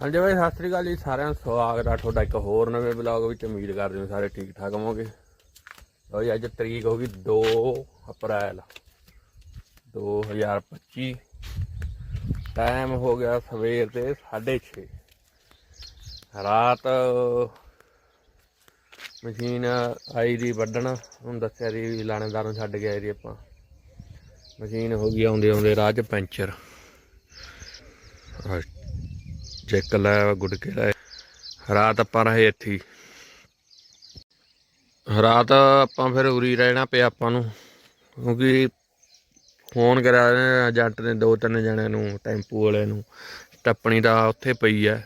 ਹਾਂਜੀ ਬਾਈ, ਸਤਿ ਸ੍ਰੀ ਅਕਾਲ ਜੀ, ਸਾਰਿਆਂ ਨੂੰ ਸਵਾਗਤ ਆ ਤੁਹਾਡਾ ਇੱਕ ਹੋਰ ਨਵੇਂ ਬਲੌਗ ਵਿੱਚ। ਉਮੀਦ ਕਰਦੇ ਹਾਂ ਸਾਰੇ ਠੀਕ ਠਾਕ ਹੋਵੋਗੇ। ਲਓ ਜੀ, ਅੱਜ ਤਰੀਕ ਹੋ ਗਈ 2 ਅਪ੍ਰੈਲ 2025 ਟਾਈਮ ਹੋ ਗਿਆ ਸਵੇਰ ਦੇ 6:30 ਰਾਤ ਮਸ਼ੀਨ ਆਈ ਦੀ ਵੱਢਣ ਹੁਣ ਦੱਸਿਆ ਦੀ ਲਾਣੇਦਾਰ ਨੂੰ ਛੱਡ ਗਿਆ ਜੀ ਆਪਾਂ। ਮਸ਼ੀਨ ਹੋ ਗਈ ਆਉਂਦੇ ਆਉਂਦੇ ਰਾਹ 'ਚ ਪੈਂਚਰ। ਆਹ ਚੈੱਕ ਲਾਇਆ ਗੁੜਕੇ ਲਾਇਆ ਰਾਤ ਆਪਾਂ ਰਹੇ ਇੱਥੇ ਰਾਤ ਆਪਾਂ ਫਿਰ ਉਰੀ ਰਹਿਣਾ ਪਿਆ ਆਪਾਂ ਨੂੰ, ਕਿਉਂਕਿ ਫੋਨ ਕਰਿਆ ਨੇ, ਏਜੰਟ ਨੇ ਦੋ ਤਿੰਨ ਜਣਿਆਂ ਨੂੰ, ਟੈਂਪੂ ਵਾਲਿਆਂ ਨੂੰ। ਟੱਪਣੀ ਤਾਂ ਉੱਥੇ ਪਈ ਐ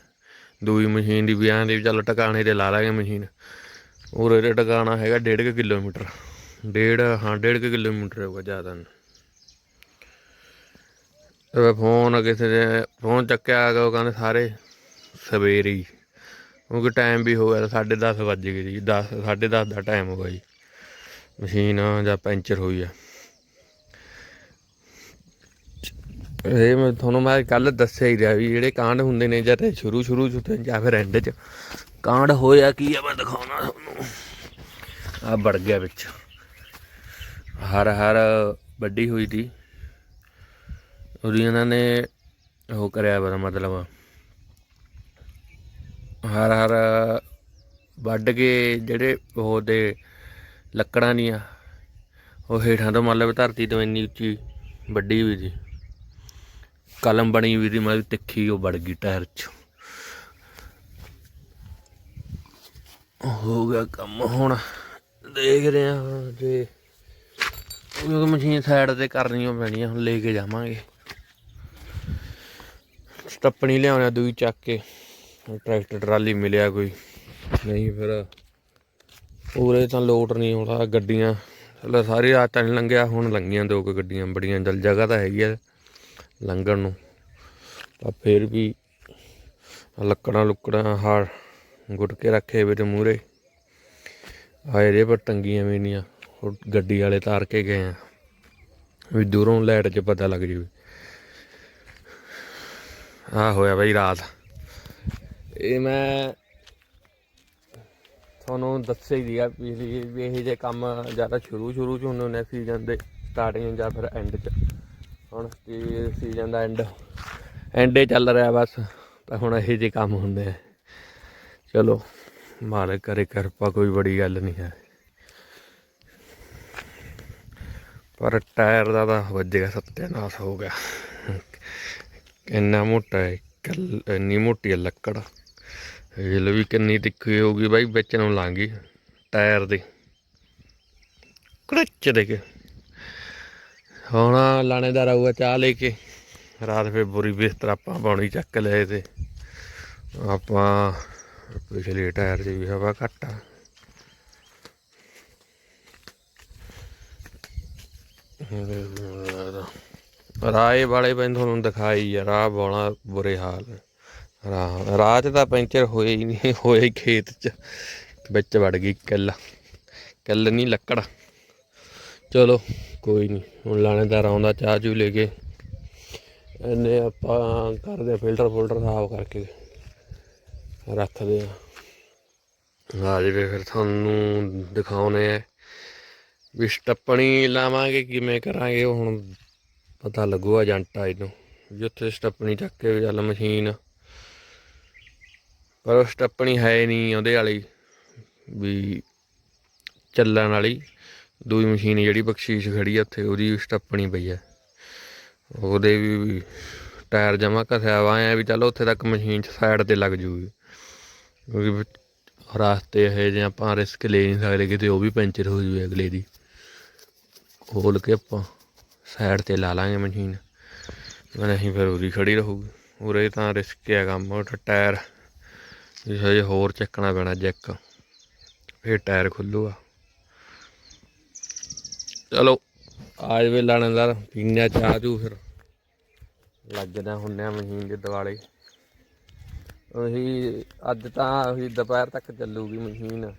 ਦੂਈ ਮਸ਼ੀਨ ਦੀ ਵਿਆਹ ਦੀ ਵੀ ਚੱਲ ਟਿਕਾਣੇ ਤੇ ਲਾ ਲਾਂਗੇ ਮਸ਼ੀਨ। ਉਰੇ ਟਿਕਾਣਾ ਹੈਗਾ 1.5 ਕਿਲੋਮੀਟਰ। ਡੇਢ, ਹਾਂ 1.5 ਕਿਲੋਮੀਟਰ ਹੋਊਗਾ ਜ਼ਿਆਦਾ ਨਹੀਂ ਤੇ ਫੋਨ ਕਿਸੇ ਦੇ ਫੋਨ ਚੱਕਿਆ ਉਹ ਕਹਿੰਦੇ ਸਾਰੇ ਸਵੇਰੇ ਹੀ। ਕਿਉਂਕਿ ਟਾਈਮ ਵੀ ਹੋ ਗਿਆ 10:30 ਵੱਜ ਗਏ ਜੀ 10 10:30 ਦਾ ਟਾਈਮ ਹੋ ਗਿਆ ਜੀ। ਮਸ਼ੀਨ ਜਾਂ ਪੈਂਚਰ ਹੋਈ ਆ। ਇਹ ਮੈਂ ਤੁਹਾਨੂੰ ਮੈਂ ਕੱਲ ਦੱਸਿਆ ਹੀ ਰਿਹਾ ਵੀ ਜਿਹੜੇ ਕਾਂਡ ਹੁੰਦੇ ਨੇ ਜਾਂ ਤੇ ਸ਼ੁਰੂ ਸ਼ੁਰੂ ਚ ਜਾਂ ਫਿਰ ਐਂਡ ਚ, ਕਾਂਡ ਹੋਇਆ ਕੀ ਆ ਮੈਂ ਦਿਖਾਉਣਾ ਤੁਹਾਨੂੰ। ਆ ਵੜ ਗਿਆ ਵਿੱਚ। ਹਰ ਹਰ ਵੱਡੀ ਹੋਈ ਸੀ ਉਹਦੀ ਇਹਨਾਂ ਨੇ ਉਹ ਕਰਿਆ ਵਾ ਮਤਲਬ ਹਰ ਹਰ ਵੱਢ ਕੇ ਜਿਹੜੇ ਉਹ ਦੇ ਲੱਕੜਾਂ ਦੀਆਂ, ਉਹ ਹੇਠਾਂ ਤੋਂ ਮਤਲਬ ਧਰਤੀ ਤੋਂ ਇੰਨੀ ਉੱਚੀ ਵੱਡੀ ਵੀ ਸੀ। ਕਲਮ ਬਣੀ ਵੀ ਸੀ, ਮਤਲਬ ਤਿੱਖੀ, ਉਹ ਵੜ ਗਈ ਟਾਇਰ 'ਚ। ਹੋ ਗਿਆ ਕੰਮ ਹੁਣ ਦੇਖਦੇ ਆ ਜੇ ਉਹ ਮਸ਼ੀਨ ਸਾਈਡ ਤੇ ਕਰਨੀ ਉਹ ਪੈਣੀ ਆ ਹੁਣ ਲੈ ਕੇ ਜਾਵਾਂਗੇ। ਸਟੱਪਣੀ ਲਿਆਉਣਾ ਦੂਈ ਚੱਕ ਕੇ। ਟਰੈਕਟਰ, ਟਰਾਲੀ ਮਿਲਿਆ ਕੋਈ? ਨਹੀਂ ਫਿਰ। ਪੂਰੇ ਤਾਂ ਲੋਟ ਨਹੀਂ ਆਉਂਦਾ ਗੱਡੀਆਂ। ਚਲੋ ਸਾਰੀ ਰਾਤ ਤਾਂ ਨਹੀਂ ਲੰਘਿਆ, ਹੁਣ ਲੰਘੀਆਂ ਦੋ ਕੁ ਗੱਡੀਆਂ ਬੜੀਆਂ। ਜਲ ਜਗ੍ਹਾ ਤਾਂ ਹੈਗੀ ਆ ਲੰਘਣ ਨੂੰ। ਤਾਂ ਫਿਰ ਵੀ ਲੱਕੜਾਂ ਲੁੱਕੜਾਂ ਹਾਰ ਗੁੱਟ ਕੇ ਰੱਖੇ ਵੇ ਤੇ ਮੂਰੇ ਆਏ ਦੇ ਪਰ ਟੰਗੀਆਂ ਵੀ ਨਹੀਂ ਆ ਗੱਡੀ ਵਾਲੇ ਤਾਰ ਕੇ ਗਏ ਆ। ਵੀ ਦੂਰੋਂ ਲਾਈਟ 'ਚ ਪਤਾ ਲੱਗ ਜੂ। ਆ ਹੋਇਆ ਬਈ ਰਾਤ। ਇਹ ਮੈਂ ਤੁਹਾਨੂੰ ਦੱਸਿਆ ਹੀ ਦੀਆ ਪਿਛਲੀ ਵੀ ਇਹ ਜੇ ਕੰਮ ਜ਼ਿਆਦਾ ਸ਼ੁਰੂ ਸ਼ੁਰੂ ਚ ਹੁੰਦੇ ਨੇ ਸੀਜ਼ਨ ਦੇ ਸਟਾਰਟਿੰਗ ਜਾਂ ਫਿਰ ਐਂਡ ਚ। ਹੁਣ ਸੀਜ਼ਨ ਦਾ ਐਂਡ ਐਂਡੇ ਚੱਲ ਰਿਹਾ ਬਸ, ਤਾਂ ਹੁਣ ਇਹ ਜੇ ਕੰਮ ਹੁੰਦੇ ਆ। ਚਲੋ, ਮਾਲਕ ਕਰੇ ਕਿਰਪਾ, ਕੋਈ ਬੜੀ ਗੱਲ ਨਹੀਂ ਹੈ। ਪਰ ਟਾਇਰ ਦਾ ਤਾਂ ਵੱਜੇਗਾ, ਸੱਤਿਆਨਾਸ਼ ਹੋ ਗਿਆ। ਇੰਨਾ ਮੋਟਾ ਹੈ, ਕੱਲ ਇੰਨੀ ਮੋਟੀ ਹੈ ਲੱਕੜ। ਹਿਲ ਵੀ ਕਿੰਨੀ ਤਿੱਖੀ ਹੋਊਗੀ ਬਾਈ, ਵਿੱਚ ਨੂੰ ਲਾਂਗੀ ਟਾਇਰ ਦੇ। ਕੜਚ ਦੇ ਕੇ। ਹੁਣ ਲਾਣੇਦਾਰ ਆਊਗਾ ਚਾਹ ਲੈ ਕੇ। ਰਾਤ ਫੇ ਬੁਰੀ ਬਿਸਤਰ ਆਪਾਂ ਪਾਉਣੀ ਚੱਕ ਲਏ ਤੇ ਆਪਾਂ ਪਿਛਲੇ ਟਾਇਰ 'ਚ ਵੀ ਹਵਾ ਘੱਟ ਆ। ਰਾਏ ਵਾਲੇ ਪੈਨ ਤੁਹਾਨੂੰ ਦਿਖਾਈ ਆ, ਰਾਹ ਬੋਲਾ ਬੁਰੇ ਹਾਲ। ਰਾਹ ਰਾਹ 'ਚ ਤਾਂ ਪੈਂਚਰ ਹੋਏ ਹੀ ਨਹੀਂ, ਹੋਏ ਖੇਤ 'ਚ, ਵਿੱਚ ਵੜ ਗਈ ਕਿੱਲ। ਕਿੱਲ ਨਹੀਂ, ਲੱਕੜ। ਚਲੋ, ਕੋਈ ਨਹੀਂ, ਹੁਣ ਲਾਣੇਦਾਰ ਆਉਂਦਾ ਚਾਹ ਚੂ ਲੈ ਕੇ। ਇਹਨੇ ਆਪਾਂ ਕਰਦੇ ਫਿਲਟਰ ਫੁਲਟਰ ਸਾਫ਼ ਕਰਕੇ ਰੱਖਦੇ ਆ ਆ ਜਾਵੇ ਫਿਰ ਤੁਹਾਨੂੰ ਦਿਖਾਉਨੇ ਆ। ਵੀ ਸਟੱਪਣੀ ਲਾਵਾਂਗੇ, ਕਿਵੇਂ ਕਰਾਂਗੇ ਉਹ ਹੁਣ ਪਤਾ ਲੱਗੂਗਾ ਏਜੰਟ ਆਈ ਨੂੰ ਉੱਥੇ ਸਟੱਪਣੀ ਚੱਕ ਕੇ ਚੱਲ ਮਸ਼ੀਨ। ਪਰ ਉਹ ਸਟੱਪਣੀ ਹੈ ਨਹੀਂ ਉਹਦੇ ਵਾਲੀ, ਵੀ ਚੱਲਣ ਵਾਲੀ। ਦੂਈ ਮਸ਼ੀਨ ਜਿਹੜੀ ਬਖਸ਼ੀਸ਼ ਖੜੀ ਆ ਉੱਥੇ, ਉਹਦੀ ਸਟੱਪਣੀ ਪਈ ਆ। ਉਹਦੇ ਵੀ ਟਾਇਰ ਜਮਾ ਘਸਿਆ ਵਾ, ਐ ਵੀ ਚੱਲ ਉੱਥੇ ਤੱਕ ਮਸ਼ੀਨ ਚ ਸਾਈਡ ਤੇ ਲੱਗ ਜੂਗੀ ਕਿਉਂਕਿ ਰਾਸਤੇ ਇਹ ਜੇ ਆਪਾਂ ਰਿਸਕ ਲੈ ਨਹੀਂ ਸਕਦੇ, ਕਿਤੇ ਉਹ ਵੀ ਪੈਂਚਰ ਹੋ ਜੂਵੇ ਅਗਲੇ ਦੀ। ਖੋਲ ਕੇ ਆਪਾਂ ਸਾਈਡ ਤੇ ਲਾ ਲਾਂਗੇ ਮਸ਼ੀਨ। ਨਹੀਂ ਫਿਰ ਉਰੀ ਖੜੀ ਰਹੂਗੀ। ਉਰੇ ਤਾਂ ਰਿਸਕ ਹੈ ਕੰਮ, ਉਹ ਟਾਇਰ ਇਸ ਹਜੇ ਹੋਰ ਚੱਕਣਾ ਪੈਣਾ ਜੈਕ। ਫਿਰ ਟਾਇਰ ਖੁੱਲੂਗਾ। ਚਲੋ, ਆ ਜਵੇ ਲਾਣੇਦਾਰ ਪੀਣਾ ਚਾਹ ਚੂ ਫਿਰ। ਲੱਗਦਾ ਹੁੰਨੇ ਆ ਮਸ਼ੀਨ ਦੇ ਦਿਵਾਲੇ। ਉਹੀ, ਅੱਜ ਤਾਂ ਉਹੀ ਦੁਪਹਿਰ ਤੱਕ ਚੱਲੂਗੀ ਮਸ਼ੀਨ।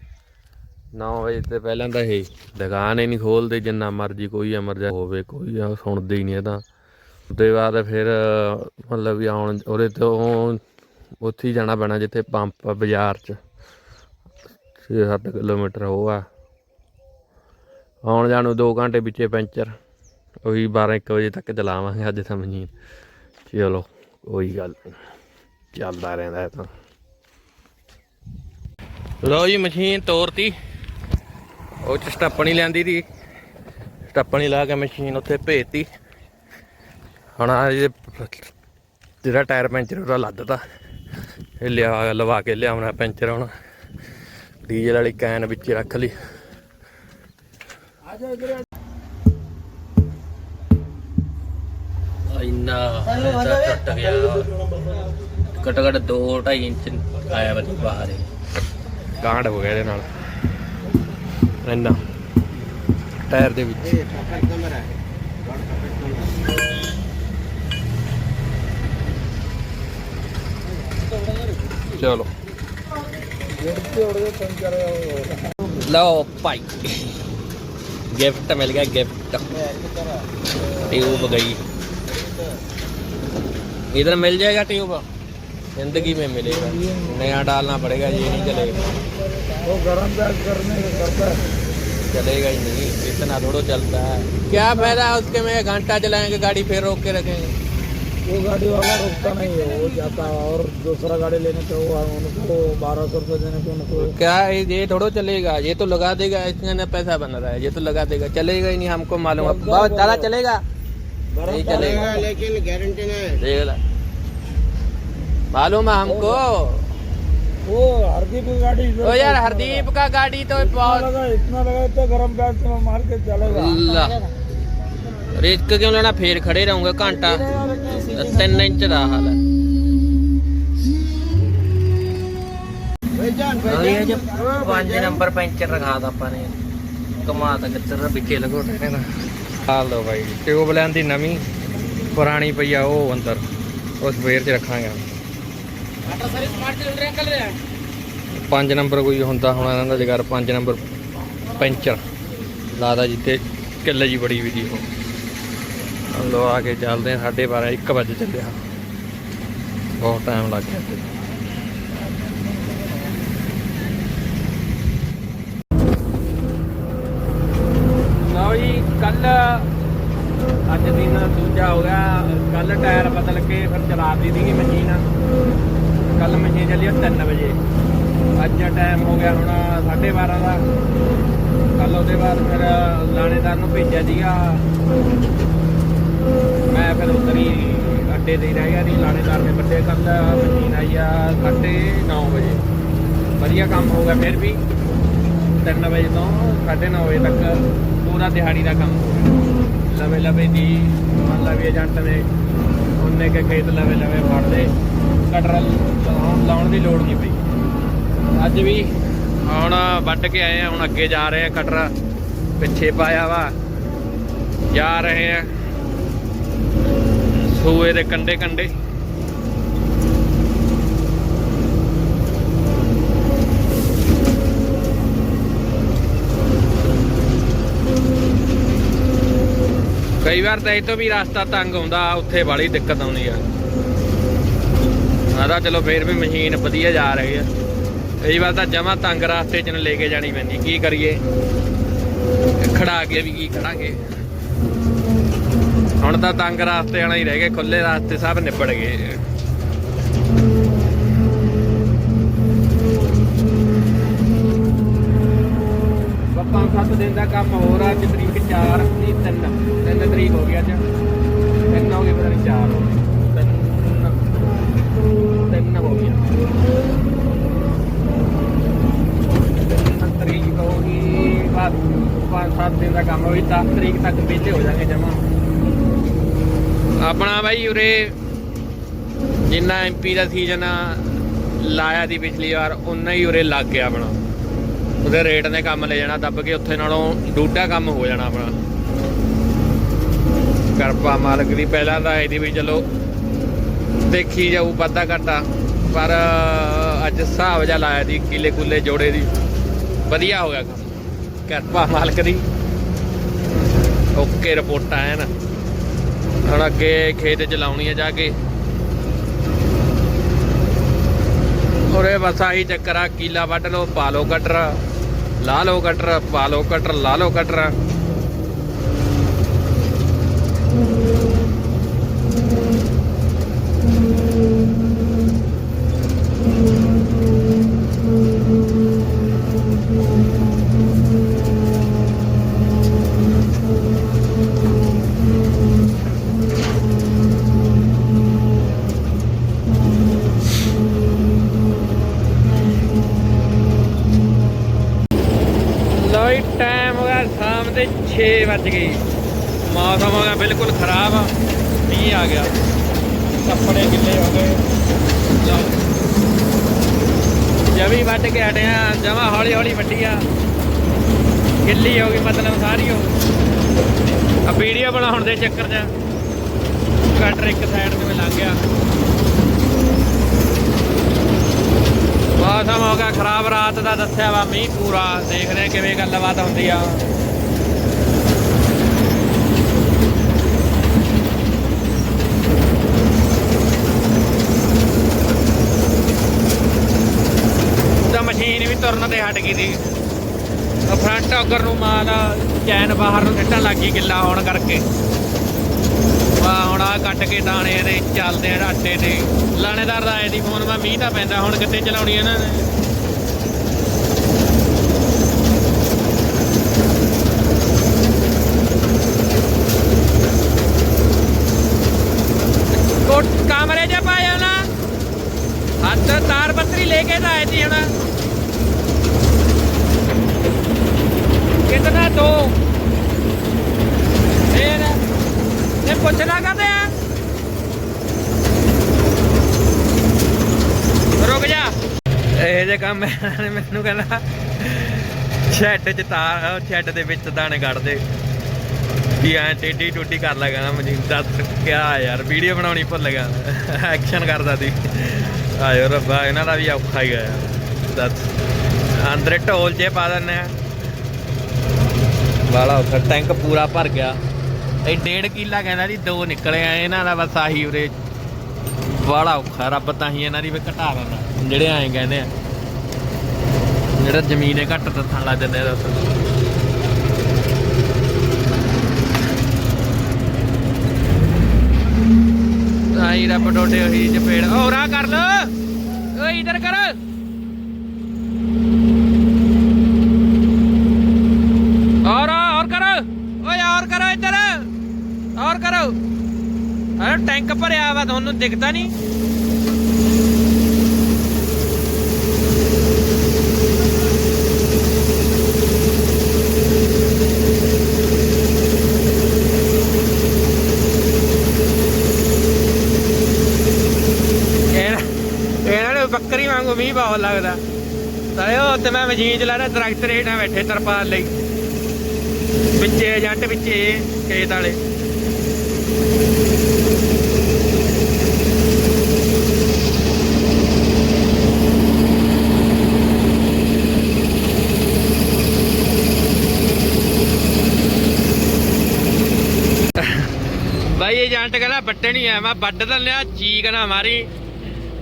9 ਵਜੇ ਤੇ ਪਹਿਲਾਂ ਤਾਂ ਇਹ ਦੁਕਾਨ ਹੀ ਨਹੀਂ ਖੋਲਦੇ, ਜਿੰਨਾ ਮਰਜ਼ੀ ਕੋਈ ਐਮਰਜੈਂਸੀ ਹੋਵੇ, ਕੋਈ ਸੁਣਦੇ ਹੀ ਨਹੀਂ ਇਹ ਤਾਂ। ਉਹਦੇ ਬਾਅਦ ਫਿਰ, ਮਤਲਬ ਵੀ ਆਉਣ, ਉਹਦੇ ਤੋਂ ਉੱਥੇ ਹੀ ਜਾਣਾ ਪੈਣਾ ਜਿੱਥੇ ਪੰਪ ਬਾਜ਼ਾਰ 'ਚ। 6-7 ਕਿਲੋਮੀਟਰ ਉਹ ਆ। ਆਉਣ ਜਾਣ ਨੂੰ 2 ਘੰਟੇ ਵਿੱਚੇ ਪੈਂਚਰ। ਉਹੀ 12-1 ਵਜੇ ਤੱਕ ਚਲਾਵਾਂਗੇ ਅੱਜ ਤਾਂ ਮਸ਼ੀਨ। ਚਲੋ, ਕੋਈ ਗੱਲ ਨੀ ਚੱਲਦਾ ਰਹਿੰਦਾ ਤਾਂ। ਲੋ ਜੀ, ਮਸ਼ੀਨ ਤੋਰਤੀ। ਉਹ ਚ ਸਟੱਪਣੀ ਲੈਂਦੀ ਦੀ ਸਟੱਪਣੀ ਲਾ ਕੇ ਮਸ਼ੀਨ ਉੱਥੇ ਭੇਜਤੀ। ਹੁਣ ਆ ਇਹ ਜਿਹੜਾ ਟਾਇਰ ਪੈਂਚਰ ਉਹਦਾ ਲੱਦਤਾ। ਇਹ ਲਿਆ ਲਵਾ ਕੇ ਲਿਆਉਣਾ ਪੈਂਚਰ ਹੁਣ। ਡੀਜ਼ਲ ਵਾਲੀ ਕੈਨ ਵਿੱਚ ਰੱਖ ਲਈ। ਇੰਨਾ ਟੁੱਟ ਗਿਆ। ਘੱਟੋ ਘੱਟ 2 2.5 ਇੰਚ ਆਇਆ ਬਾਹਰ। ਕਾਂਡ ਹੋ ਗਿਆ ਇਹਦੇ ਨਾਲ। ਰਹਿਣਾ ਟਾਇਰ ਦੇ ਵਿੱਚ। ਚਲੋ। ਲਓ ਭਾਈ। ਗਿਫਟ ਮਿਲ ਗਿਆ, ਗਿਫਟ। ਟਿਊਬ ਗਈ। ਇਧਰ ਮਿਲ ਜਾਏਗਾ ਟਿਊਬ? ज़िंदगी में मिलेगा। नया डालना पड़ेगा ये नहीं चलेगा। वो गरम गैस करने का करता है। चलेगा ही नहीं इतना थोड़ो चलता है। क्या फ़ायदा है उसके में? घंटा चलाएँगे गाड़ी फिर रोक के रखेंगे। वो गाड़ी वाला रुकता नहीं है वो जाता है और दूसरा गाड़ी लेने पे वो उनको बारह सौ रुपये देने पे उनको। क्या ये थोड़ो चलेगा ये तो लगा देगा इसके अंदर पैसा बन रहा है ये तो लगा देगा। चलेगा ही नहीं हमको मालूम बहुत ज़्यादा चलेगा। नहीं चलेगा। लेकिन गारंटी नहीं मालूम है हमको वो हरदीप की गाड़ी ओ यार हरदीप का गाड़ी तो इतना बहुत लगा इतना लगा तो गरम गैस में मार के चलेगा ਅੱਲਾ ਰਿਸਕ ਕਿਉਂ ਲੈਣਾ ਫੇਰ ਖੜੇ ਰਹੂੰਗਾ ਘੰਟਾ 3 ਇੰਚ ਦਾ ਹਾਲ ਹੈ ਇਹ ਜੇ 5 ਨੰਬਰ ਪੈਂਚਰ ਰਖਾ ਦਾ ਆਪਾਂ ਨੇ ਕਮਾ ਤਾਂ ਕਿੱਧਰ ਦਾ ਵਿੱਚੇ ਲਗੋਟੇ ਨੇ ਨਾ ਆ ਲਓ ਬਾਈ ਟਿਊਬ ਲੈਣ ਦੀ ਨਵੀਂ ਪੁਰਾਣੀ ਪਈ ਆ ਉਹ ਅੰਦਰ ਉਸ ਫੇਰ ਚ ਰੱਖਾਂਗੇ 5 ਨੰਬਰ ਕੋਈ ਹੁੰਦਾ ਹੁਣ ਇਹਨਾਂ ਦਾ ਜਗਰ 5 ਨੰਬਰ ਪੈਂਚਰ। ਲਾਦਾ ਜਿੱਤੇ ਕਿੱਲੇ ਜੀ ਬੜੀ ਵੀ ਲੋ ਆ ਕੇ ਚੱਲਦੇ ਆ 12:30 1 ਵਜੇ ਚੱਲਿਆ। ਬਹੁਤ ਟਾਈਮ ਲੱਗ ਗਿਆ ਤੇ ਲਓ ਜੀ ਕੱਲ ਅੱਜ ਦਿਨ ਦੂਜਾ ਹੋ ਗਿਆ। ਕੱਲ ਟਾਇਰ ਬਦਲ ਕੇ ਫਿਰ ਚਲਾਤੀ ਸੀਗੀ ਮਸ਼ੀਨ। ਕੱਲ ਮਸ਼ੀਨ ਚੱਲੀ 3 ਵਜੇ। ਅੱਜ ਟਾਈਮ ਹੋ ਗਿਆ ਹੁਣ 12:30 ਦਾ। ਕੱਲ ਉਹਦੇ ਬਾਅਦ ਫਿਰ ਲਾਣੇਦਾਰ ਨੂੰ ਭੇਜਿਆ ਸੀਗਾ। ਮੈਂ ਫਿਰ ਉੱਧਰ ਹੀ ਅੱਡੇ ਤੇ ਰਹਿ ਗਿਆ ਨਹੀਂ ਲਾਣੇਦਾਰ ਨੇ ਵੱਡੇ ਕੱਲ ਮਸ਼ੀਨ ਆਈ ਆ 9:30 ਵਜੇ। ਵਧੀਆ ਕੰਮ ਹੋ ਗਿਆ ਫਿਰ ਵੀ। 3 ਵਜੇ ਤੋਂ 9:30 ਵਜੇ ਤੱਕ ਪੂਰਾ ਦਿਹਾੜੀ ਦਾ ਕੰਮ ਹੋ ਗਿਆ। ਲਵੇ ਲਵੇ ਦੀ, ਮੰਨ ਲਾ ਵੀ ਏਜੰਟ ਨੇ, ਉਹਨੇ ਕਿ ਖੇਤ ਲਵੇ ਲਵੇ ਫੜਦੇ। ਕਟਰ ਲਾਉਣ ਲਾਉਣ ਦੀ ਲੋੜ ਨਹੀਂ ਪਈ। ਅੱਜ ਵੀ ਹੁਣ ਵੱਢ ਕੇ ਆਏ ਆ, ਹੁਣ ਅੱਗੇ ਜਾ ਰਹੇ ਆ ਕਟਰ ਪਿੱਛੇ ਪਾਇਆ ਵਾ। ਜਾ ਰਹੇ ਆ। ਸੂਏ ਦੇ ਕੰਡੇ ਕੰਡੇ ਕਈ ਵਾਰ ਤਾਂ ਇਹ ਤੋਂ ਵੀ ਰਸਤਾ ਤੰਗ ਆਉਂਦਾ ਉੱਥੇ ਵਾਲੀ ਦਿੱਕਤ ਆਉਂਦੀ ਆ। ਆਦਾ ਚਲੋ ਫੇਰ ਵੀ ਮਸ਼ੀਨ ਵਧੀਆ ਜਾ ਰਹੀ ਆ। ਕਈ ਵਾਰ ਤਾਂ ਜਮਾ ਤੰਗ ਰਸਤੇ ਚ ਨੂੰ ਲੈ ਕੇ ਜਾਣੀ ਪੈਂਦੀ, ਕੀ ਕਰੀਏ? ਖੜਾ ਕੇ ਵੀ ਕੀ ਖੜਾਂਗੇ ਹੁਣ ਤਾਂ ਤੰਗ ਰਸਤੇ ਆਣਾ ਹੀ ਰਹਿ ਗਏ ਖੁੱਲੇ ਰਸਤੇ ਸਭ ਨਿਬੜ ਗਏ। ਪੰਜ ਸੱਤ ਦਿਨ ਦਾ ਕੰਮ ਹੋਰ ਆ, ਅੱਜ ਤਰੀਕ 4 ਨਹੀਂ 3 3 ਤਰੀਕ ਹੋ ਗਈ ਅੱਜ। 3 ਹੋ ਗਏ, ਪਤਾ ਨਹੀਂ 4 ਹੋ ਗਏ 3 3 ਹੋ ਗਿਆ ਤਿੰਨ ਤਰੀਕ ਹੋ ਗਈ ਪੰਜ ਸੱਤ ਦਿਨ ਦਾ ਕੰਮ ਹੋਈ 10 ਤਰੀਕ ਤੱਕ ਵਿਹਲੇ ਹੋ ਜਾਣਗੇ ਜਮਾ। ਆਪਣਾ ਬਾਈ ਉਰੇ ਜਿੰਨਾ ਐਮਪੀ ਦਾ ਸੀਜ਼ਨ ਲਾਇਆ ਦੀ ਪਿਛਲੀ ਵਾਰ ਉਨਾ ਹੀ ਉਰੇ ਲੱਗ ਗਿਆ ਆਪਣਾ। ਉਹਦੇ ਰੇਟ ਨੇ ਕੰਮ ਲੈ ਜਾਣਾ, ਦੱਬ ਕੇ ਉੱਥੇ ਨਾਲੋਂ ਡੂਡਾ ਕੰਮ ਹੋ ਜਾਣਾ ਆਪਣਾ। ਕਰਪਾ ਮਾਲਕ ਦੀ ਪਹਿਲਾਂ ਤਾਂ ਇਹਦੀ ਵੀ ਚਲੋ ਦੇਖੀ ਜਾਊ, ਵਾਧਾ ਘਾਟਾ। ਪਰ ਅੱਜ ਹਿਸਾਬ ਜਿਹਾ ਲਾਇਆ ਦੀ ਕਿਲੇ ਕੁੱਲੇ ਜੋੜੇ ਦੀ। ਵਧੀਆ ਹੋ ਗਿਆ ਕੰਮ। ਕਿਰਪਾ ਮਾਲਕ ਦੀ। ਓਕੇ ਰਿਪੋਰਟਾਂ ਐਨ। ਹੁਣ ਅੱਗੇ ਖੇਤ ਚ ਲਾਉਣੀ ਹੈ ਜਾ ਕੇ। ਉਰੇ ਬਸ ਆਹੀ ਚੱਕਰ ਆ, ਕੀਲਾ ਵੱਢ ਲਓ, ਪਾ ਲਓ ਕਟਰ ਲਾ ਲਓ ਕਟਰ ਪਾ ਲਓ ਕਟਰ ਲਾ ਲਓ ਕਟਰ 6 ਵੱਜ ਗਏ। ਮੌਸਮ ਹੋ ਗਿਆ ਬਿਲਕੁਲ ਖਰਾਬ। ਮੀਂਹ ਆ ਗਿਆ। ਕੱਪੜੇ ਗਿੱਲੇ ਹੋ ਗਏ। ਲਓ। ਜਵੀ ਵੱਢ ਕੇ ਹਟਿਆ। ਜਮਾ ਹੌਲੀ ਹੌਲੀ ਵੱਢੀਆ। ਗਿੱਲੀ ਹੋ ਗਈ ਮਤਲਬ ਸਾਰੀ ਹੋ ਆ ਵੀਡੀਓ ਬਣਾਉਣ ਦੇ ਚੱਕਰ 'ਚ ਕਟਰ ਇੱਕ ਸਾਈਡ ਤੇ ਲੰਘ ਗਿਆ। ਮੌਸਮ ਹੋ ਗਿਆ ਖਰਾਬ। ਰਾਤ ਦਾ ਦੱਸਿਆ ਵਾ ਮੀਂਹ ਪੂਰਾ। ਦੇਖਦੇ ਕਿਵੇਂ ਗੱਲਬਾਤ ਹੁੰਦੀ ਆ ਤਾਂ ਮਸ਼ੀਨ ਵੀ ਤੁਰਨ ਤੇ ਹਟ ਗਈ ਸੀ। ਫਰੰਟ ਔਗਰ ਨੂੰ ਮਾਲ ਚੈਨ ਬਾਹਰ ਨੂੰ ਸਿੱਟਣ ਲੱਗ ਗਈ ਗਿੱਲਾ ਹੋਣ ਕਰਕੇ। ਵਾ, ਹੁਣ ਆ ਕੱਟ ਕੇ ਦਾਣੇ ਇਹਦੇ ਚੱਲਦੇ ਆ, ਆਟੇ ਤੇ ਲਾਣੇਦਾਰ ਦਾ ਆਏ ਦੀ ਫੋਨ ਮੈਂ ਮੀਂਹ ਤਾਂ ਪੈਂਦਾ, ਹੁਣ ਕਿੱਥੇ ਚਲਾਉਣੀ ਇਹਨਾਂ ਨੇ ਕੋਟ ਕਮਰੇ 'ਚ ਪਾਇਆ ਨਾ ਹੱਥ ਤਾਰ ਪੱਤਰੀ ਲੈ ਕੇ ਤਾਂ ਆਏ ਸੀ ਹੁਣ ਕਿਤਨਾ ਦੋ ਫੇਰ ਇਹ ਪੁੱਛਣਾ ਕਹਤੇ ਆ ਰੁਕ ਜਾ ਮੈਂ ਮੈਨੂੰ ਕਹਿੰਦਾ ਸ਼ੈੱਡ ਚ ਤਾਰ ਸ਼ੈੱਡ ਦੇ ਵਿੱਚ ਦਾਣੇ ਕੱਢ ਦੇ। ਵੀ ਐ ਟੇਡੀ ਟੂਟੀ ਕਰ ਲੈ, ਕਹਿੰਦਾ ਮਜੀਦ ਦੱਸ ਕਿਆ ਯਾਰ, ਵੀਡੀਓ ਬਣਾਉਣੀ ਭੁੱਲ ਗਿਆ। ਐਕਸ਼ਨ ਕਰਦਾ ਸੀ। ਆਇਓ ਰੱਬਾ, ਇਹਨਾਂ ਦਾ ਵੀ ਔਖਾ ਹੀ ਗਿਆ ਦੱਸ, ਅੰਦਰ ਢੋਲ ਜੇ ਪਾ ਦਿੰਨੇ ਆ। ਵਾਲਾ ਔਖਾ ਟੈਂਕ ਪੂਰਾ ਭਰ ਗਿਆ। ਇਹ ਡੇਢ ਕਿੱਲਾ ਕਹਿੰਦਾ ਜੀ, ਦੋ ਨਿਕਲੇ ਆ, ਇਹਨਾਂ ਦਾ ਬਸ ਆਹੀ ਉਰੇ। ਵਾਲਾ ਔਖਾ, ਰੱਬ ਤਾਂ ਹੀ ਇਹਨਾਂ ਦੀ ਵੀ ਘਟਾ ਦਿੰਦਾ ਜਿਹੜੇ ਐਂ ਕਹਿੰਦੇ ਆ। ਜਿਹੜਾ ਜ਼ਮੀਨ ਹੈ ਘੱਟ ਦੱਸਣ ਲੱਗ ਜਾਂਦੇ ਆ ਦੱਸ। ਆਈ ਰੱਬ ਡੋਡੇ ਹੋਈ ਚਪੇੜ ਔਰ ਆ ਕਰ ਲੋ ਓਏ ਇਧਰ ਕਰ। ਔਰ ਔਰ ਕਰ। ਓਏ ਔਰ ਕਰੋ ਇਧਰ। ਹੋਰ ਕਰੋ। ਅਰੇ ਟੈਂਕ ਭਰਿਆ ਵਾ, ਤੁਹਾਨੂੰ ਦਿਖਦਾ ਨਹੀਂ। ਬੱਕਰੀ ਵਾਂਗੂ ਮੀਂਹ ਬਹੁਤ ਲੱਗਦਾ। ਤਾਏ ਤੇ ਮੈਂ ਮਸ਼ੀਨ ਚਲਾ ਰਿਹਾ ਦਰਖਤ ਰੇਟਾਂ ਬੈਠੇ ਤਰਪਾਲ ਲਈ। ਵਿੱਚੇ ਏਜੰਟ ਵਿੱਚੇ ਖੇਤ ਵਾਲੇ। ਬਾਈ ਏਜੰਟ ਕਹਿੰਦਾ ਵੱਟੇ ਨਹੀਂ ਆ, ਮੈਂ ਵੱਢ ਦਿੰਦਾ, ਚੀਕ ਨਾ ਮਾਰੀ।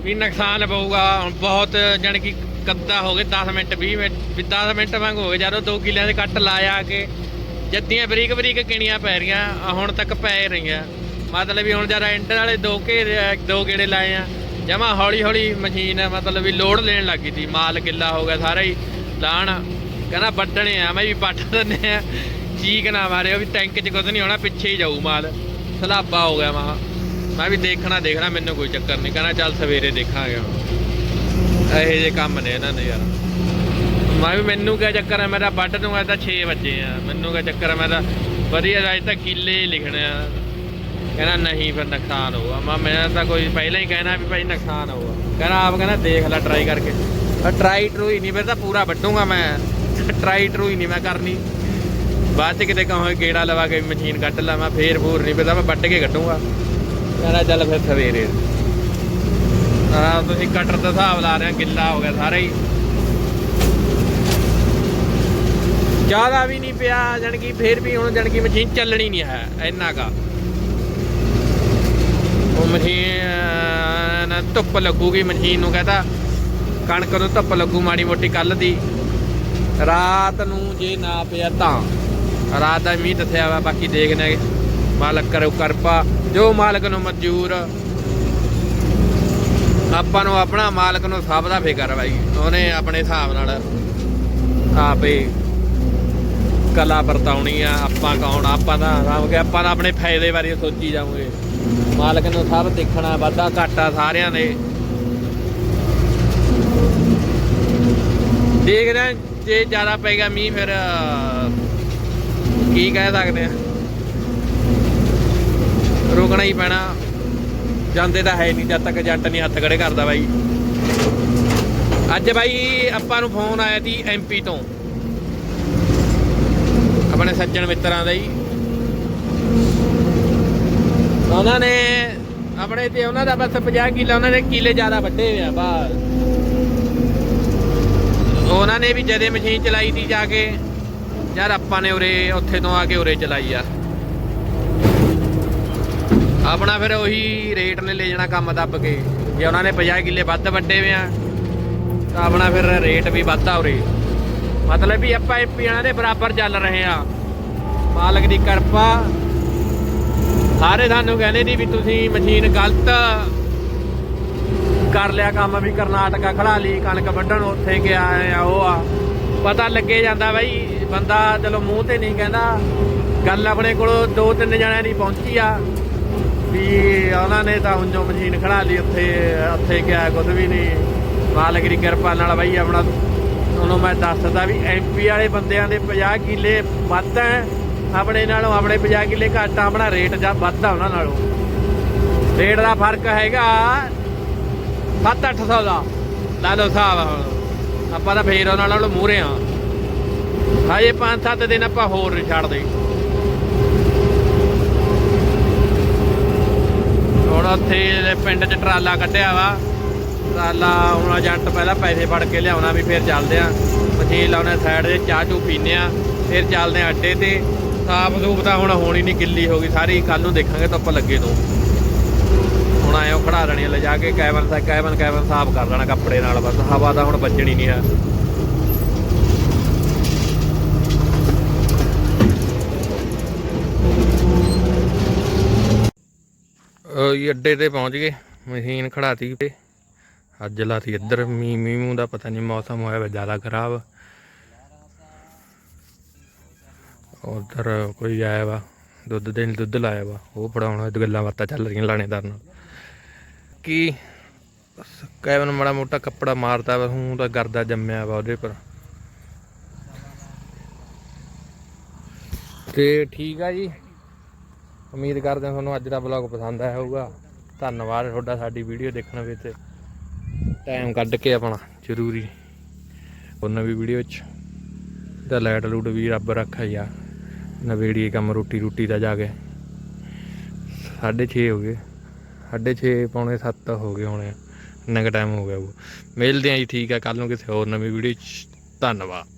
ਵੀ ਨੁਕਸਾਨ ਪਊਗਾ। ਹੁਣ ਬਹੁਤ ਜਾਣੀ ਕਿ ਕੱਦਾ ਹੋ ਗਏ 10 ਮਿੰਟ 20 ਮਿੰਟ, ਵੀ 10 ਮਿੰਟ ਵਾਂਗ ਹੋ ਗਏ। ਜਦੋਂ 2 ਕਿੱਲਿਆਂ ਦੇ ਕੱਟ ਲਾਇਆ ਕੇ ਜੱਦੀਆਂ ਬਰੀਕ ਬਰੀਕ ਕਿਣੀਆਂ ਪੈ ਰਹੀਆਂ, ਹੁਣ ਤੱਕ ਪੈ ਰਹੀਆਂ। ਮਤਲਬ ਵੀ ਹੁਣ ਜਰਾ ਐਂਟਰ ਵਾਲੇ ਦੋ ਘੇਰੇ ਦੋ ਗੇੜੇ ਲਾਏ ਆ। ਜਮਾ ਹੌਲੀ ਹੌਲੀ ਮਸ਼ੀਨ ਮਤਲਬ ਵੀ ਲੋਡ ਲੈਣ ਲੱਗੀ ਸੀ। ਮਾਲ ਗਿੱਲਾ ਹੋ ਗਿਆ, ਸਾਰਾ ਹੀ ਲਾਣ। ਕਹਿੰਦਾ ਵੱਢਣੇ ਆ, ਮੈਂ ਵੀ ਪੱਟ ਦਿੰਦੇ ਆ। ਚੀਕ ਨਾ ਮਾਰਿਓ ਵੀ ਟੈਂਕ 'ਚ ਕੁਝ ਨਹੀਂ ਹੋਣਾ, ਪਿੱਛੇ ਹੀ ਜਾਊ ਮਾਲ। ਸਲਾਬਾ ਹੋ ਗਿਆ ਮਾ ਮੈਂ ਵੀ ਦੇਖਣਾ ਦੇਖਣਾ, ਮੈਨੂੰ ਕੋਈ ਚੱਕਰ ਨਹੀਂ। ਕਹਿੰਦਾ ਚੱਲ ਸਵੇਰੇ ਦੇਖਾਂਗੇ ਇਹੋ ਜਿਹੇ ਕੰਮ ਨੇ ਇਹਨਾਂ ਦੇ ਯਾਰ। ਮੈਂ ਵੀ ਮੈਨੂੰ ਕਿਆ ਚੱਕਰ ਹੈ ਮੇਰਾ ਵੱਢ ਦੂੰਗਾ ਤਾਂ 6 ਵਜੇ ਆ। ਮੈਨੂੰ ਕਿਆ ਚੱਕਰ ਹੈ ਮੈਂ ਤਾਂ ਵਧੀਆ ਅੱਜ ਤਾਂ ਕਿੱਲੇ ਹੀ ਲਿਖਣੇ ਆ। ਕਹਿੰਦਾ ਨਹੀਂ ਫਿਰ ਨੁਕਸਾਨ ਹੋਊਗਾ। ਮੈਂ ਮੈਂ ਤਾਂ ਕੋਈ ਪਹਿਲਾਂ ਹੀ ਕਹਿਣਾ ਵੀ ਭਾਈ ਨੁਕਸਾਨ ਹੋਊਗਾ। ਕਹਿੰਦਾ ਆਪ ਕਹਿੰਦਾ ਦੇਖ ਲੈ ਟਰਾਈ ਕਰਕੇ। ਟਰਾਈ ਟਰੂਈ ਨਹੀਂ, ਫਿਰ ਤਾਂ ਪੂਰਾ ਵੱਢੂਗਾ ਮੈਂ। ਟਰਾਈ ਟਰੂਈ ਨਹੀਂ ਮੈਂ ਕਰਨੀ। ਬਾਅਦ ਚ ਕਿਤੇ ਕਹਾਂ ਗੇੜਾ ਲਵਾ ਕੇ ਮਸ਼ੀਨ ਕੱਢ ਲਾ, ਮੈਂ ਫੇਰ ਫੂਰ ਨਹੀਂ, ਫਿਰ ਤਾਂ ਮੈਂ ਵੱਢ ਕੇ ਕੱਢੂਗਾ। ਕਹਿੰਦਾ ਚੱਲ ਫਿਰ ਸਵੇਰੇ। ਆ ਤੁਸੀਂ ਕਟਰ ਦਾ ਹਿਸਾਬ ਲਾ ਰਹੇ ਆ ਗਿੱਲਾ ਹੋ ਗਿਆ ਸਾਰਾ ਹੀ। ਜ਼ਿਆਦਾ ਵੀ ਨਹੀਂ ਪਿਆ, ਜਾਣੀ ਕਿ ਫੇਰ ਵੀ ਹੁਣ ਜਾਣੀ ਮਸ਼ੀਨ ਚੱਲਣੀ ਨਹੀਂ ਹੈ, ਇੰਨਾ ਕਾ ਉਹ ਮਸ਼ੀਨ ਧੁੱਪ ਲੱਗੂਗੀ ਮਸ਼ੀਨ ਨੂੰ ਕਹਤਾ ਕਣਕ ਨੂੰ ਧੁੱਪ ਲੱਗੂ ਮਾੜੀ ਮੋਟੀ ਕੱਲ ਦੀ। ਰਾਤ ਨੂੰ ਜੇ ਨਾ ਪਿਆ ਤਾਂ। ਰਾਤ ਦਾ ਮੀਂਹ ਦੱਸਿਆ ਵਾ, ਬਾਕੀ ਦੇਖਦੇ ਹਾਂ। ਮਾਲਕ ਕਰੋ ਕਿਰਪਾ, ਜੋ ਮਾਲਕ ਨੂੰ ਮਨਜ਼ੂਰ। ਆਪਾਂ ਨੂੰ ਆਪਣਾ ਮਾਲਕ ਨੂੰ ਸਭ ਦਾ ਫਿਕਰ ਬਾਈ, ਉਹਨੇ ਆਪਣੇ ਹਿਸਾਬ ਨਾਲ ਆਪੇ ਕਲਾ ਵਰਤਾਉਣੀ ਆ, ਆਪਾਂ ਕੌਣ ਆਪਾਂ ਦਾ ਰਾਮ ਕੇ ਆਪਾਂ ਤਾਂ ਆਪਣੇ ਫਾਇਦੇ ਬਾਰੇ ਸੋਚੀ ਜਾਵਾਂਗੇ। ਮਾਲਕ ਨੂੰ ਸਭ ਦੇਖਣਾ, ਵਾਧਾ ਘਾਟਾ ਸਾਰਿਆਂ ਦੇ। ਦੇਖਦੇ ਹਾਂ, ਜੇ ਜ਼ਿਆਦਾ ਪਏਗਾ ਮੀਂਹ ਫਿਰ ਕੀ ਕਹਿ ਸਕਦੇ ਆ ਰੁਕਣਾ ਹੀ ਪੈਣਾ। ਜਾਂਦੇ ਤਾਂ ਹੈ ਨਹੀਂ, ਜਦ ਤੱਕ ਜੱਟ ਨਹੀਂ ਹੱਥ ਖੜੇ ਕਰਦਾ ਬਾਈ। ਅੱਜ ਬਾਈ ਆਪਾਂ ਨੂੰ ਫੋਨ ਆਇਆ ਸੀ ਐਮਪੀ ਤੋਂ। ਆਪਣੇ ਸੱਜਣ ਮਿੱਤਰਾਂ ਦਾ ਹੀ ਉਹਨਾਂ ਨੇ ਆਪਣੇ ਤੇ ਉਹਨਾਂ ਦਾ ਬਸ 50 ਕਿੱਲਾ, ਉਹਨਾਂ ਨੇ ਕਿਲੇ ਜ਼ਿਆਦਾ ਵੱਡੇ ਹੋਏ ਆ ਬਾਹਰ ਉਹਨਾਂ ਨੇ ਵੀ ਜਦੇ ਮਸ਼ੀਨ ਚਲਾਈ ਦੀ ਜਾ ਕੇ। ਯਾਰ ਆਪਾਂ ਨੇ ਉਰੇ, ਉੱਥੇ ਤੋਂ ਆ ਕੇ ਉਰੇ ਚਲਾਈ ਆ। ਆਪਣਾ ਫਿਰ ਉਹੀ ਰੇਟ ਨੇ ਲੈ ਜਾਣਾ ਕੰਮ ਦੱਬ ਕੇ। ਜੇ ਉਹਨਾਂ ਨੇ 50 ਕਿੱਲੇ ਵੱਧ ਵੱਡੇ ਹੋਏ ਆ, ਤਾਂ ਆਪਣਾ ਫਿਰ ਰੇਟ ਵੀ ਵੱਧਾ ਉਰੇ। ਮਤਲਬ ਵੀ ਆਪਾਂ ਇਹਨਾਂ ਦੇ ਬਰਾਬਰ ਚੱਲ ਰਹੇ ਆ। ਮਾਲਕ ਦੀ ਕਿਰਪਾ। ਸਾਰੇ ਸਾਨੂੰ ਕਹਿੰਦੇ ਸੀ ਵੀ ਤੁਸੀਂ ਮਸ਼ੀਨ ਗਲਤ ਕਰ ਲਿਆ ਕੰਮ ਵੀ ਕਰਨਾਟਕਾ ਖੜਾ ਲਈ ਕਣਕ ਵੱਢਣ ਉੱਥੇ ਗਿਆ ਆ, ਉਹ ਆ। ਪਤਾ ਲੱਗੇ ਜਾਂਦਾ ਬਾਈ, ਬੰਦਾ ਚਲੋ ਮੂੰਹ ਤੇ ਨਹੀਂ ਕਹਿੰਦਾ। ਗੱਲ ਆਪਣੇ ਕੋਲ ਦੋ ਤਿੰਨ ਜਣਿਆਂ ਦੀ ਪਹੁੰਚੀ ਆ। ਵੀ ਉਹਨਾਂ ਨੇ ਤਾਂ ਉਂਝੋਂ ਮਸ਼ੀਨ ਖੜਾ ਲਈ ਉੱਥੇ ਉੱਥੇ ਗਿਆ ਕੁਝ ਵੀ ਨਹੀਂ। ਮਾਲਕ ਦੀ ਕਿਰਪਾ ਨਾਲ ਬਾਈ ਆਪਣਾ, ਉਹਨੂੰ ਮੈਂ ਦੱਸਦਾ ਵੀ ਐਮਪੀ ਵਾਲੇ ਬੰਦਿਆਂ ਦੇ 50 ਕਿੱਲੇ ਵੱਧ ਹੈ। ਆਪਣੇ ਨਾਲੋਂ ਆਪਣੇ 50 ਕਿੱਲੇ ਘੱਟ ਆ, ਆਪਣਾ ਰੇਟ ਜਾਂ ਵੱਧ ਆ ਉਹਨਾਂ ਨਾਲੋਂ। ਰੇਟ ਦਾ ਫ਼ਰਕ ਹੈਗਾ 7-800 ਦਾ। ਲਾ ਲਓ ਹਿਸਾਬ ਆਪਾਂ ਤਾਂ ਫੇਰ ਉਹਨਾਂ ਨਾਲੋਂ ਮੂਹਰੇ ਆ। ਹਜੇ 5-7 ਦਿਨ ਆਪਾਂ ਹੋਰ ਨਹੀਂ ਛੱਡਦੇ। ਹੁਣ ਉੱਥੇ ਪਿੰਡ 'ਚ ਟਰਾਲਾ ਕੱਢਿਆ ਵਾ। ਟਰਾਲਾ ਹੁਣ ਏਜੰਟ ਪਹਿਲਾਂ ਪੈਸੇ ਫੜ ਕੇ ਲਿਆਉਣਾ ਵੀ ਫਿਰ ਚੱਲਦੇ ਆ। ਮਸ਼ੀਨ ਲਾਉਣੇ ਸਾਈਡ ਤੇ, ਚਾਹ ਚੂ ਪੀਨੇ ਆ, ਫਿਰ ਚੱਲਦੇ ਆ ਅੱਡੇ ਤੇ। ਸਾਫ਼ ਸੂਫ ਤਾਂ ਹੁਣ ਹੋਣੀ ਨਹੀਂ ਗਿੱਲੀ ਹੋ ਗਈ, ਸਾਰੀ ਕੱਲ ਨੂੰ ਦੇਖਾਂਗੇ ਧੁੱਪ ਲੱਗੇ ਤੋਂ। ਹੁਣ ਆਇਓ ਖੜਾ ਦੇਣੀ ਲੈ ਜਾ ਕੇ ਕੈਬਨ ਦਾ ਕੈਬਨ ਕੈਬਨ ਸਾਫ਼ ਕਰ ਲੈਣਾ ਕੱਪੜੇ ਨਾਲ, ਬਸ ਹਵਾ ਤਾਂ ਹੁਣ ਵੱਜਣੀ ਨਹੀਂ ਆ। ਇਹ ਅੱਡੇ ਤੇ ਪਹੁੰਚ ਗਏ, ਮਸ਼ੀਨ ਖੜਾਤੀ ਤੇ ਅੱਜ ਲਾਤੀ ਇੱਧਰ ਮੀ ਮੀਂਹ ਦਾ ਪਤਾ ਨਹੀਂ ਮੌਸਮ ਹੋਇਆ ਵਾ ਜ਼ਿਆਦਾ ਖਰਾਬ। ਉਧਰ ਕੋਈ ਆਇਆ ਵਾ, ਦੁੱਧ ਦੇਣ ਦੁੱਧ ਲਾਇਆ ਵਾ, ਉਹ ਫੜਾਉਣਾ ਤੇ ਗੱਲਾਂ ਬਾਤਾਂ ਚੱਲ ਰਹੀਆਂ ਲਾਣੇਦਾਰ ਨਾਲ। ਕੀ ਬਸ ਕੈਬਨ ਮਾੜਾ ਮੋਟਾ ਕੱਪੜਾ ਮਾਰਦਾ ਵਾ ਹੂੰ ਤਾਂ ਗਰਦਾ ਜੰਮਿਆ ਵਾ ਉਹਦੇ ਪਰ। ਤੇ ਠੀਕ ਆ ਜੀ। ਉਮੀਦ ਕਰਦੇ ਹਾਂ ਤੁਹਾਨੂੰ ਅੱਜ ਦਾ ਵਲੌਗ ਪਸੰਦ ਆਇਆ ਹੋਊਗਾ। ਧੰਨਵਾਦ ਤੁਹਾਡਾ ਸਾਡੀ ਵੀਡੀਓ ਦੇਖਣ ਵਿੱਚ ਟਾਈਮ ਕੱਢ ਕੇ ਆਪਣਾ, ਜ਼ਰੂਰੀ। ਉਹ ਨਵੀਂ ਵੀਡੀਓ ਚ ਦਾ ਲਾਈਟ ਲੂਟ ਵੀ ਰੱਬ ਰੱਖਾ ਯਾ ਨਵੇੜੀਏ ਕੰਮ ਰੋਟੀ ਰੋਟੀ ਦਾ ਜਾ ਕੇ। 6:30 ਹੋ ਗਏ। 6:30 ਪੌਣੇ 7 ਹੋ ਗਏ ਹੋਣੇ ਇੰਨਾ ਕੁ ਟਾਈਮ ਹੋ ਗਿਆ ਉਹ ਮਿਲਦੇ ਆਂ ਜੀ, ਠੀਕ ਆ। ਕੱਲ ਨੂੰ ਕਿਸੇ ਹੋਰ ਨਵੀਂ ਵੀਡੀਓ ਚ। ਧੰਨਵਾਦ।